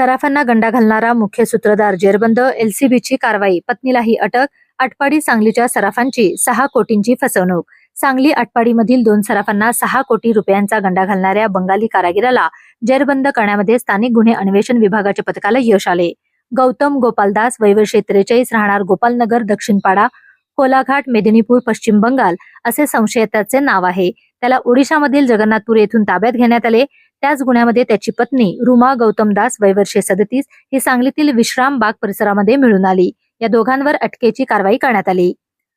सराफांना गंडा घालणारा मुख्य सूत्रधार जेरबंद एलसीबीची कारवाई पत्नीलाही अटक आटपाडी सांगलीच्या सराफांची सहा कोटींची फसवणूक. सांगली आटपाडीमधील दोन सराफांना सहा कोटी रुपयांचा गंडा घालणाऱ्या बंगाली कारागिराला जेरबंद करण्यामध्ये स्थानिक गुन्हे अन्वेषण विभागाच्या पथकाला यश आले. गौतम गोपालदास वैवर्षे त्रेचाळीस राहणार गोपालनगर दक्षिणपाडा कोलाघाट मेदिनीपूर पश्चिम बंगाल असे संशयिताचे नाव आहे. त्याला ओडिशामधील जगन्नाथपूर येथून ताब्यात घेण्यात आले. त्याच गुन्ह्यामध्ये त्याची पत्नी रुमा गौतमदास वयवर्षे सदतीस ही सांगलीतील विश्राम बाग परिसरामध्ये मिळून आली. या दोघांवर अटकेची कारवाई करण्यात आली.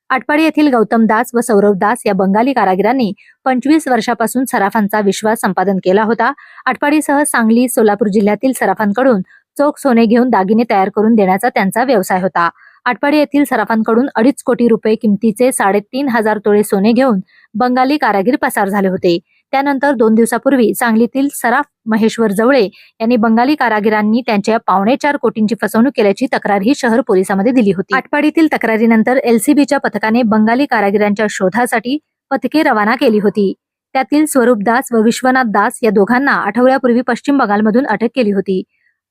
आटपाडी येथील गौतम दास व सौरभ दास या बंगाली कारागिरांनी पंचवीस वर्षापासून सराफांचा विश्वास संपादन केला होता. आटपाडीसह सांगली सोलापूर जिल्ह्यातील सराफांकडून चोख सोने घेऊन दागिने तयार करून देण्याचा त्यांचा व्यवसाय होता. आटपाडी येथील सराफांकडून अडीच कोटी रुपये किमतीचे साडेतीन हजार तोळे सोने घेऊन बंगाली कारागीर पसार झाले होते. त्यानंतर दोन दिवसापूर्वी सांगलीतील सराफ महेश्वर जवळे यांनी बंगाली कारागिरांनी त्यांच्या पावणे चार कोटींची फसवणूक केल्याची तक्रार ही शहर पोलिसांमध्ये दिली होती. आटपाडीतील तक्रारीनंतर एलसीबीच्या पथकाने बंगाली कारागिरांच्या शोधासाठी पथके रवाना केली होती. त्यातील स्वरूप दास व विश्वनाथ दास या दोघांना आठवड्यापूर्वी पश्चिम बंगालमधून अटक केली होती.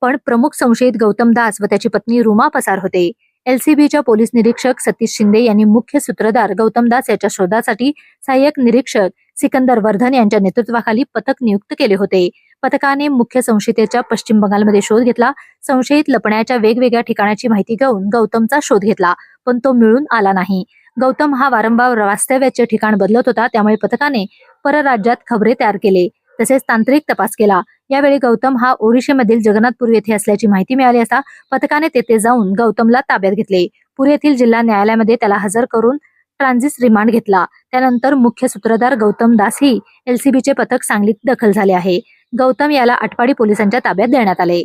पण प्रमुख संशयित गौतम दास व त्याची पत्नी रुमा पसार होते. एलसीबीच्या पोलीस निरीक्षक सतीश शिंदे यांनी मुख्य सूत्रधार गौतम दास याच्या शोधासाठी सहाय्यक निरीक्षक सिकंदर वर्धन यांच्या नेतृत्वाखाली पथक नियुक्त केले होते. पथकाने मुख्य संशयितेच्या पश्चिम बंगालमध्ये शोध घेतला. संशयित लपण्याच्या वेगवेगळ्या ठिकाणाची माहिती घेऊन गौतमचा शोध घेतला पण तो मिळून आला नाही. गौतम हा वारंवार वास्तव्याचे ठिकाण बदलत होता त्यामुळे पथकाने परराज्यात खबरे तयार केले. तसेच तांत्रिक तपास केला. यावेळी गौतम हा ओडिशेमधील जगन्नाथपूर येथे असल्याची माहिती मिळाली असता पथकाने तेथे जाऊन गौतमला ताब्यात घेतले. पूर येथील जिल्हा न्यायालयामध्ये त्याला हजर करून ट्रान्झिट रिमांड घेतला. त्यानंतर मुख्य सूत्रधार गौतम दास ही एलसीबीचे पथक सांगलीत दखल झाले आहे. गौतम याला आटपाडी पोलिसांच्या ताब्यात देण्यात आले.